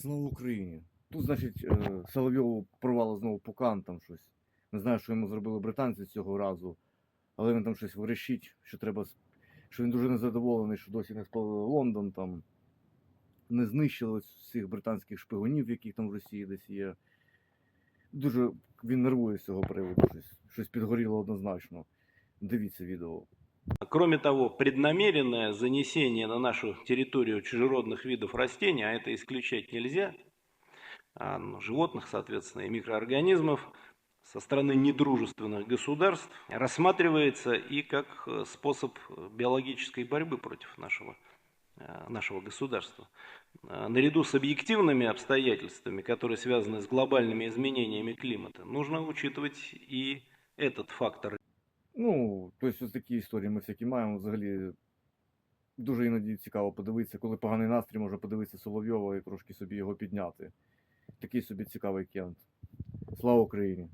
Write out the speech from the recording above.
Слава Україні! Тут, значить, е, Соловйову порвало знову пукан там щось. Не знаю, що йому зробили британці цього разу, але він там щось вирішить, що треба. Що він дуже незадоволений, що досі не спалили Лондон там. Не знищили всіх британських шпигунів, яких там в Росії десь є. Дуже він нервує з цього приводу. Щось, щось підгоріло однозначно. Дивіться відео. Кроме того, преднамеренное занесение на нашу территорию чужеродных видов растений, а это исключать нельзя, а, ну, животных, соответственно, и микроорганизмов со стороны недружественных государств, рассматривается и как э, способ биологической борьбы против нашего, э, нашего государства. А, Наряду с объективными обстоятельствами, которые связаны с глобальными изменениями климата, нужно учитывать и этот фактор Ну, тобто ось такі історії ми всякі маємо. Взагалі дуже іноді цікаво подивитися, коли поганий настрій може подивитися Соловйова і трошки собі його підняти. Такий собі цікавий кент. Слава Україні!